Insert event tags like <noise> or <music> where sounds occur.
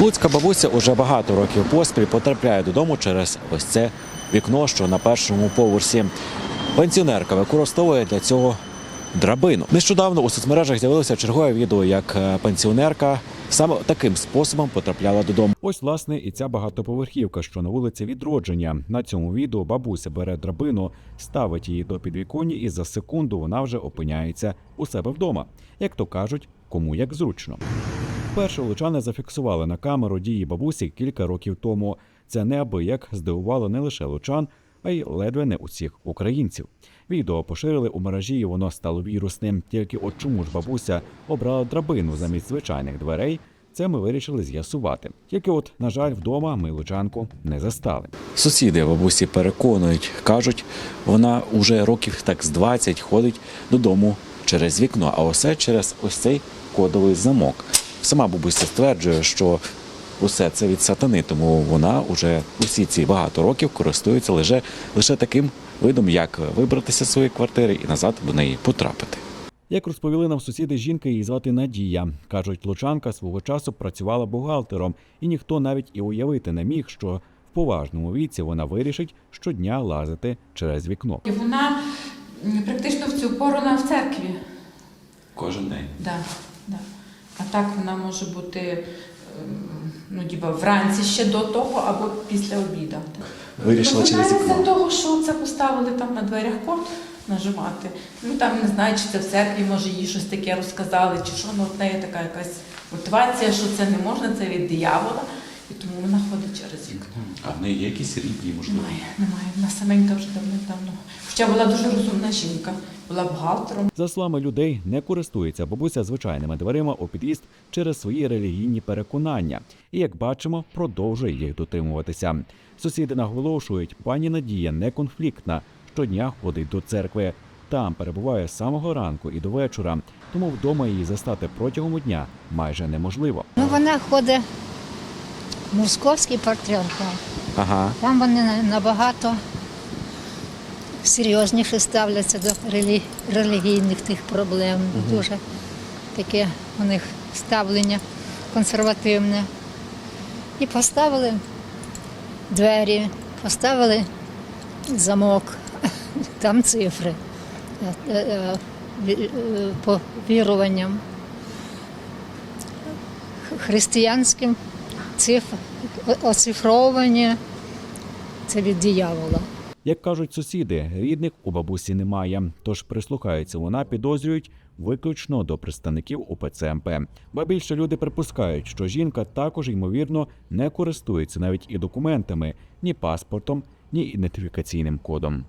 Луцька бабуся уже багато років поспіль потрапляє додому через ось це вікно, що на першому поверсі. Пенсіонерка використовує для цього драбину. Нещодавно у соцмережах з'явилося чергове відео, як е, пенсіонерка саме таким способом потрапляла додому. Ось власне і ця багатоповерхівка, що на вулиці відродження. На цьому відео бабуся бере драбину, ставить її до підвіконня, і за секунду вона вже опиняється у себе вдома. Як то кажуть, кому як зручно. Перше лучани зафіксували на камеру дії бабусі кілька років тому. Це неабияк здивувало не лише лучан, а й ледве не усіх українців. Відео поширили у мережі, і воно стало вірусним. Тільки от чому ж бабуся обрала драбину замість звичайних дверей? Це ми вирішили з'ясувати. Тільки, от, на жаль, вдома ми лучанку не застали. Сусіди бабусі переконують, кажуть, вона уже років так з 20 ходить додому через вікно, а усе через ось цей кодовий замок. Сама бабуся стверджує, що усе це від сатани, тому вона вже усі ці багато років користується лише, лише таким видом, як вибратися з своєї квартири і назад до неї потрапити. Як розповіли нам сусіди, жінка її звати Надія. Кажуть, лучанка свого часу працювала бухгалтером, і ніхто навіть і уявити не міг, що в поважному віці вона вирішить щодня лазити через вікно. Вона практично в цю пору вона в церкві. Кожен день. Да. А так вона може бути ем, ну, діба, вранці ще до того або після обіду. Вирішила ну, через вікно. з того, що це поставили там на дверях код нажимати. Ну там не знаю, чи це в церкві, може їй щось таке розказали, чи що, ну от в неї така якась мотивація, що це не можна, це від диявола. І тому вона ходить через вікно. А в неї є якісь рідні, Немає, немає. Вона саменька вже давним-давно. Хоча була дуже розумна жінка, була бухгалтером. За словами людей, не користується бабуся звичайними дверима у під'їзд через свої релігійні переконання, і як бачимо, продовжує їх дотримуватися. Сусіди наголошують, пані Надія не конфліктна. Щодня ходить до церкви. Там перебуває з самого ранку і до вечора, тому вдома її застати протягом дня майже неможливо. Ну, вона ходить московський патріархат. Ага, Там вони набагато серйозніше ставляться до релі- релігійних тих проблем. Дуже таке у них ставлення консервативне. І поставили двері, поставили замок, <laughs> там цифри е, е, е, по віруванням. Християнським цифр, оцифровування це від диявола. Як кажуть сусіди, рідних у бабусі немає, тож прислухаються вона, підозрюють виключно до представників УПЦ МП. Ба більше люди припускають, що жінка також ймовірно не користується навіть і документами, ні паспортом, ні ідентифікаційним кодом.